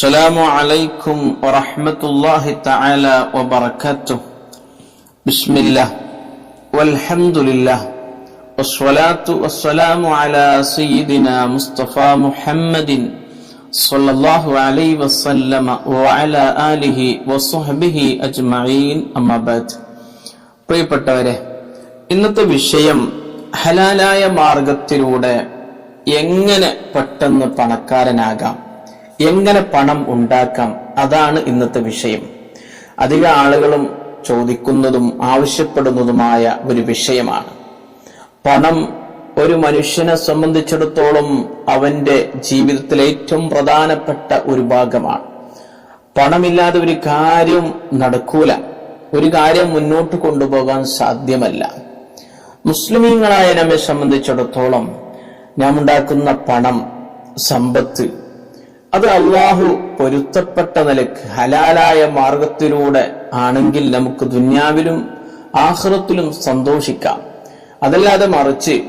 السلام عليكم ورحمة الله تعالى وبركاته بسم الله والحمد لله والصلاة والسلام على سيدنا مصطفى محمد صلى الله عليه وسلم وعلى آله وصحبه أجمعين أما بعد പ്രിയപ്പെട്ടവരെ ഇന്നത്തെ വിഷയം ഹലാലായ മാർഗത്തിലൂടെ എങ്ങനെ പെട്ടെന്ന് പണക്കാരനാകാം എങ്ങനെ പണം ഉണ്ടാക്കാം? അതാണ് ഇന്നത്തെ വിഷയം. അധിക ആളുകളും ചോദിക്കുന്നതും ആവശ്യപ്പെടുന്നതുമായ ഒരു വിഷയമാണ്. പണം ഒരു മനുഷ്യനെ സംബന്ധിച്ചിടത്തോളം അവന്റെ ജീവിതത്തിലെ ഏറ്റവും പ്രധാനപ്പെട്ട ഒരു ഭാഗമാണ്. പണമില്ലാതെ ഒരു കാര്യം നടക്കൂല. ഒരു കാര്യം മുന്നോട്ട് കൊണ്ടുപോകാൻ സാധ്യമല്ല. മുസ്ലിമീങ്ങളായ നമ്മെ സംബന്ധിച്ചിടത്തോളം നാം ഉണ്ടാക്കുന്ന പണം സമ്പത്ത് അത് അള്ളാഹു പൊരുത്തപ്പെട്ട നിലയ്ക്ക് ഹലാലായ മാർഗത്തിലൂടെ ആണെങ്കിൽ നമുക്ക് ദുന്യാവിലും ആഹ്റത്തിലും സന്തോഷിക്കാം. അതല്ലാതെ മറിച്ച്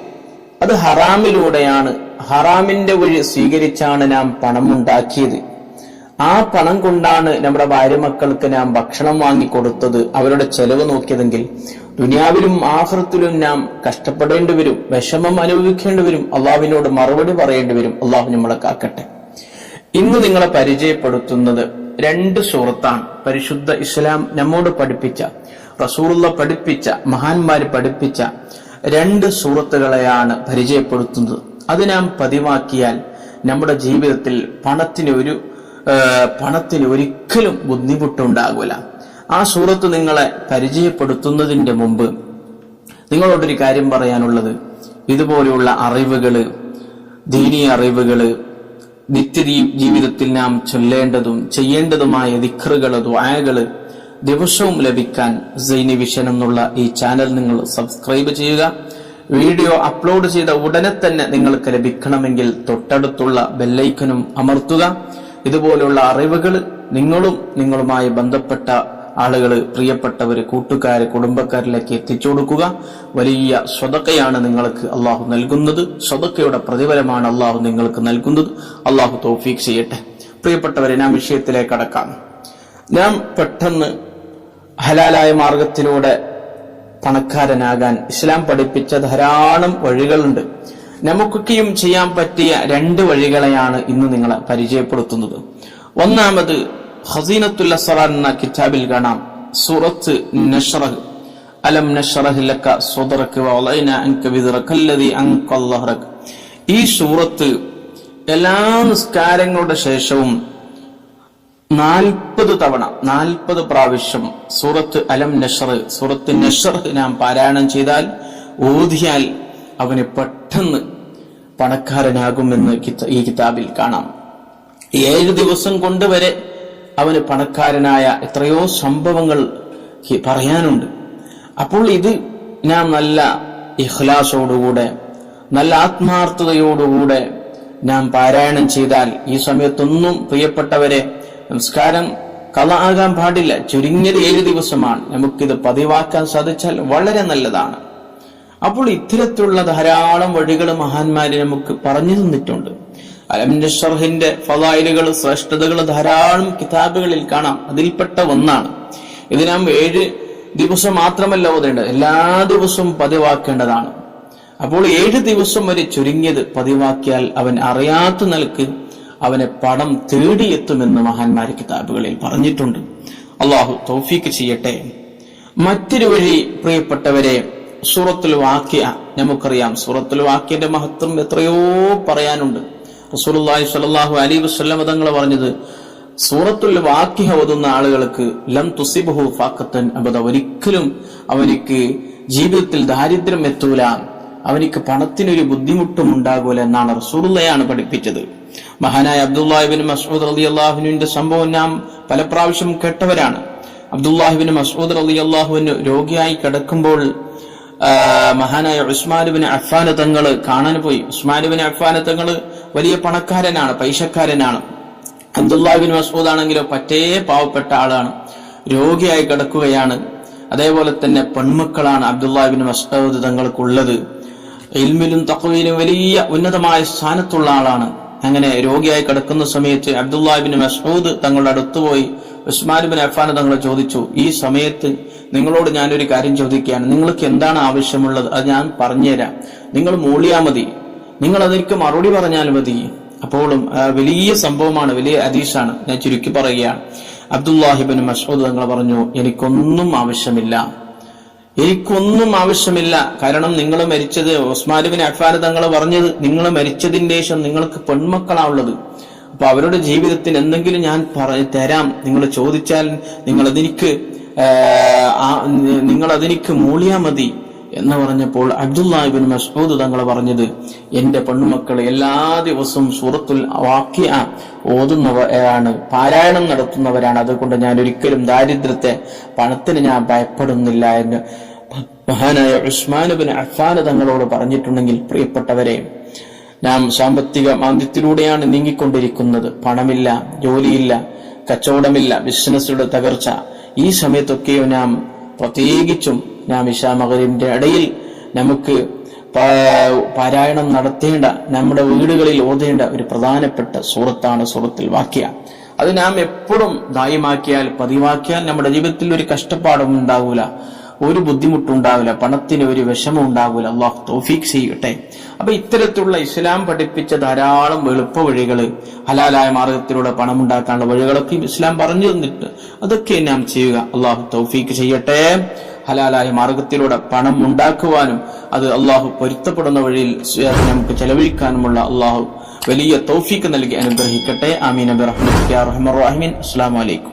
അത് ഹറാമിലൂടെയാണ് ഹറാമിന്റെ വഴി സ്വീകരിച്ചാണ് നാം പണം ഉണ്ടാക്കിയത് ആ പണം കൊണ്ടാണ് നമ്മുടെ ഭാര്യ മക്കൾക്ക് നാം ഭക്ഷണം വാങ്ങിക്കൊടുത്തത്. അവരുടെ ചെലവ് നോക്കിയതെങ്കിൽ ദുനിയാവിലും ആഹൃത്തിലും നാം കഷ്ടപ്പെടേണ്ടി വരും വിഷമം അനുഭവിക്കേണ്ടി വരും. അള്ളാഹുവിനോട് മറുപടി പറയേണ്ടി വരും. അള്ളാഹു നമ്മളെ കാക്കട്ടെ. ഇന്ന് നിങ്ങളെ പരിചയപ്പെടുത്തുന്നത് രണ്ട് സുഹൃത്താണ്. പരിശുദ്ധ ഇസ്ലാം നമ്മോട് പഠിപ്പിച്ച റസൂറുള്ള പഠിപ്പിച്ച മഹാന്മാര് പഠിപ്പിച്ച രണ്ട് സുഹൃത്തുക്കളെയാണ് പരിചയപ്പെടുത്തുന്നത്. അത് നാം പതിവാക്കിയാൽ നമ്മുടെ ജീവിതത്തിൽ പണത്തിന് ഒരു പണത്തിന് ഒരിക്കലും ബുദ്ധിമുട്ടുണ്ടാകൂല. ആ സൂറത്ത് നിങ്ങളെ പരിചയപ്പെടുത്തുന്നതിന്റെ മുമ്പ് നിങ്ങളോടൊരു കാര്യം പറയാനുള്ളത്. ഇതുപോലെയുള്ള അറിവുകൾ ദീനീയ അറിവുകൾ നിത്യ ജീവിതത്തിൽ നാം ചൊല്ലേണ്ടതും ചെയ്യേണ്ടതുമായ ദിഖറുകൾ ദ്വായകൾ ദിവസവും ലഭിക്കാൻ സൈനി വിഷൻ എന്നുള്ള ഈ ചാനൽ നിങ്ങൾ സബ്സ്ക്രൈബ് ചെയ്യുക. വീഡിയോ അപ്ലോഡ് ചെയ്ത ഉടനെ തന്നെ നിങ്ങൾക്ക് ലഭിക്കണമെങ്കിൽ തൊട്ടടുത്തുള്ള ബെല്ലൈക്കനും അമർത്തുക. ഇതുപോലുള്ള അറിവുകൾ നിങ്ങളും നിങ്ങളുമായി ബന്ധപ്പെട്ട ആളുകൾ പ്രിയപ്പെട്ടവര് കൂട്ടുകാര് കുടുംബക്കാരിലേക്ക് എത്തിച്ചു കൊടുക്കുക. വലിയ സ്വതക്കയാണ് നിങ്ങൾക്ക് അള്ളാഹു നൽകുന്നത്. സ്വതക്കയുടെ പ്രതിഫലമാണ് അള്ളാഹു നിങ്ങൾക്ക് നൽകുന്നത്. അള്ളാഹു തൗഫീഖ് ചെയ്യട്ടെ. പ്രിയപ്പെട്ടവരെ നാം വിഷയത്തിലേക്ക് കടക്കാം. നാം പെട്ടെന്ന് ഹലാലായ മാർഗത്തിലൂടെ പണക്കാരനാകാൻ ഇസ്ലാം പഠിപ്പിച്ച ധാരാളം വഴികളുണ്ട്. നമുക്കൊക്കെയും ചെയ്യാൻ പറ്റിയ രണ്ട് വഴികളെയാണ് ഇന്ന് നിങ്ങളെ പരിചയപ്പെടുത്തുന്നത്. ഒന്നാമത് ഹസീനത്തുൽ അസറാൻ എന്ന കിതാബിൽ കാണാം. സൂറത്ത് നഷ്റഹ് അലം നഷ്റഹ് ലക സ്വദറക വളൈന അൻക വിദ്റക അല്ലദി ളഹ്റക ഈ സൂറത്ത് എല്ലാ നിസ്കാരങ്ങളുടെ ശേഷവും നാൽപ്പത് തവണ നാൽപ്പത് പ്രാവശ്യം സൂറത്ത് അലം നഷർ സൂറത്ത് നഷർ നാം പാരായണം ചെയ്താൽ ഓതിയാൽ അവന് പെട്ടെന്ന് പണക്കാരനാകുമെന്ന് ഈ കിതാബിൽ കാണാം. ഏഴ് ദിവസം കൊണ്ട് വരെ അവന് പണക്കാരനായ എത്രയോ സംഭവങ്ങൾ പറയാനുണ്ട്. അപ്പോൾ ഇത് ഞാൻ നല്ല ഇഖ്ലാസോടുകൂടെ നല്ല ആത്മാർത്ഥതയോടുകൂടെ നാം പാരായണം ചെയ്താൽ ഈ സമയത്തൊന്നും പ്രിയപ്പെട്ടവരെ നമസ്കാരം കള ആകാൻ പാടില്ല. ചുരുങ്ങിയത് ഏഴ് ദിവസമാണ്. നമുക്കിത് പതിവാക്കാൻ സാധിച്ചാൽ വളരെ നല്ലതാണ്. അപ്പോൾ ഇത്തരത്തിലുള്ള ധാരാളം വഴികൾ മഹാന്മാര് നമുക്ക് പറഞ്ഞു തന്നിട്ടുണ്ട്. അലമിന്റെ ഷർഹിന്റെ ഫലായിലുകൾ ശ്രേഷ്ഠതകൾ ധാരാളം കിതാബുകളിൽ കാണാം. അതിൽപ്പെട്ട ഒന്നാണ്. ഇതിനാം ഏഴ് ദിവസം മാത്രമല്ല ഓതേണ്ടത്. എല്ലാ ദിവസവും പതിവാക്കേണ്ടതാണ്. അപ്പോൾ ഏഴ് ദിവസം വരെ ചുരുങ്ങിയത് പതിവാക്കിയാൽ അവൻ അറിയാത്ത നിലയ്ക്ക് അവനെ പണം തേടിയെത്തുമെന്ന് മഹാന്മാര് കിതാബുകളിൽ പറഞ്ഞിട്ടുണ്ട്. അള്ളാഹു തൗഫീക്ക് ചെയ്യട്ടെ. മറ്റൊരു വഴി പ്രിയപ്പെട്ടവരെ സൂറത്തുൽ വാക്യ നമുക്കറിയാം സൂറത്തുൽ വാക്യന്റെ മഹത്വം എത്രയോ പറയാനുണ്ട്. റസൂലുള്ളാഹി സ്വല്ലല്ലാഹു അലൈഹി വസല്ലം തങ്ങൾ പറഞ്ഞത് സൂറത്തുൽ വാക്കിഹ ഓതുന്ന ആളുകൾക്ക് ലം തുസിബഹു ഫാക്കത്തൻ അബദ ഒരിക്കലും അവനിക്ക് ജീവിതത്തിൽ ദാരിദ്ര്യം എത്തൂല അവനിക്ക് പണത്തിനൊരു ബുദ്ധിമുട്ടും ഉണ്ടാകൂല എന്നാണ് റസൂലുള്ളയാണ് പഠിപ്പിച്ചത്. മഹാനായ അബ്ദുല്ലാഹിബിൻ മസൂദ് അലി അള്ളാഹുവിന്റെ സംഭവം നാം പല പ്രാവശ്യം കേട്ടവരാണ്. അബ്ദുല്ലാഹിബിൻ മസൂദ് അലി അള്ളാഹുവിന് രോഗിയായി കിടക്കുമ്പോൾ മഹാനായ ഉസ്മാനുബിന് അഫ്ഫാന തങ്ങൾ കാണാൻ പോയി. ഉസ്മാനുബിന് അഫ്ഫാന തങ്ങൾ വലിയ പണക്കാരനാണ് പൈസക്കാരനാണ്. അബ്ദുല്ലാബിൻ മസൂദ് ആണെങ്കിലോ പറ്റേ പാവപ്പെട്ട ആളാണ്. രോഗിയായി കിടക്കുകയാണ്. അതേപോലെ തന്നെ പെൺമക്കളാണ് അബ്ദുല്ലാബിൻ മസൂദ് തങ്ങൾക്കുള്ളത്. ഇൽമിലും തഖ്വയിലും വലിയ ഉന്നതമായ സ്ഥാനത്തുള്ള ആളാണ്. അങ്ങനെ രോഗിയായി കിടക്കുന്ന സമയത്ത് അബ്ദുല്ലാബിൻ മസൂദ് തങ്ങളുടെ അടുത്ത് പോയി ബിൻ അഫാൻ തങ്ങളെ ചോദിച്ചു ഈ സമയത്ത് നിങ്ങളോട് ഞാനൊരു കാര്യം ചോദിക്കുകയാണ്. നിങ്ങൾക്ക് എന്താണ് ആവശ്യമുള്ളത്? അത് ഞാൻ പറഞ്ഞുതരാം. നിങ്ങൾ മൂളിയാ മതി. നിങ്ങൾ അതിലേക്ക് മറുപടി പറഞ്ഞാൽ മതി. അപ്പോഴും വലിയ സംഭവമാണ് വലിയ അതീഷാണ് ഞാൻ ചുരുക്കി പറയുകയാണ്. അബ്ദുല്ലാഹിബിൻ മഷോദ് തങ്ങൾ പറഞ്ഞു എനിക്കൊന്നും ആവശ്യമില്ല. എനിക്കൊന്നും ആവശ്യമില്ല. കാരണം നിങ്ങൾ മരിച്ചത് ഉസ്മാനുബിൻ അഫ്ഫാൻ തങ്ങൾ പറഞ്ഞത് നിങ്ങൾ മരിച്ചതിന്റെ ശേഷം നിങ്ങൾക്ക് പെൺമക്കളാണുള്ളത് അപ്പൊ അവരുടെ ജീവിതത്തിന് എന്തെങ്കിലും ഞാൻ പറഞ്ഞു തരാം. നിങ്ങൾ ചോദിച്ചാൽ നിങ്ങൾ അതിനിക്ക് നിങ്ങൾ അതിനിക്ക് മൂളിയാ മതി. എന്ന് പറഞ്ഞപ്പോൾ അബ്ദുല്ലാഹിബിൻ മസ്ഊദ് തങ്ങൾ പറഞ്ഞത് എന്റെ പെണ്ണുമക്കൾ എല്ലാ ദിവസവും സൂറത്തുൽ വാക്യ ഓതുന്നവരാണ് പാരായണം നടത്തുന്നവരാണ്. അതുകൊണ്ട് ഞാൻ ഒരിക്കലും ദാരിദ്ര്യത്തെ പണത്തിന് ഞാൻ ഭയപ്പെടുന്നില്ല എന്ന് മഹാനായ ഉസ്മാനുബിൻ അഫാൻ തങ്ങളോട് പറഞ്ഞിട്ടുണ്ടെങ്കിൽ പ്രിയപ്പെട്ടവരെ നാം സാമ്പത്തിക മാന്ദ്യത്തിലൂടെയാണ് നീങ്ങിക്കൊണ്ടിരിക്കുന്നത്. പണമില്ല ജോലിയില്ല കച്ചവടമില്ല ബിസിനസ്സുകളുടെ തകർച്ച. ഈ സമയത്തൊക്കെയോ നാം പ്രത്യേകിച്ചും നാം ഇഷാ മകരിന്റെ ഇടയിൽ നമുക്ക് പാരായണം നടത്തേണ്ട നമ്മുടെ വീടുകളിൽ ഓതേണ്ട ഒരു പ്രധാനപ്പെട്ട സൂറത്താണ് സൂറത്തിൽ വാക്യ. അത് നാം എപ്പോഴും ദായമാക്കിയാൽ പതിവാക്കിയാൽ നമ്മുടെ ജീവിതത്തിൽ ഒരു കഷ്ടപ്പാടും ഉണ്ടാകൂല ഒരു ബുദ്ധിമുട്ടുണ്ടാവില്ല പണത്തിന് ഒരു വിഷമം ഉണ്ടാവില്ല അള്ളാഹു തൗഫീഖ് ചെയ്യട്ടെ. അപ്പൊ ഇത്തരത്തിലുള്ള ഇസ്ലാം പഠിപ്പിച്ച ധാരാളം എളുപ്പ വഴികൾ ഹലാലായ മാർഗത്തിലൂടെ പണം ഉണ്ടാക്കാനുള്ള വഴികളൊക്കെ ഇസ്ലാം പറഞ്ഞു തന്നിട്ട് അതൊക്കെ നാം ചെയ്യുക. അള്ളാഹു തൗഫീക്ക് ചെയ്യട്ടെ. ഹലാലായ മാർഗത്തിലൂടെ പണം ഉണ്ടാക്കുവാനും അത് അള്ളാഹു പൊരുത്തപ്പെടുന്ന വഴിയിൽ നമുക്ക് ചെലവഴിക്കാനുമുള്ള അള്ളാഹു വലിയ തൗഫീക്ക് നൽകി അനുഗ്രഹിക്കട്ടെ. ആമീൻ. അബി റഹ്മൻ അസ്സാം വലൈക്കും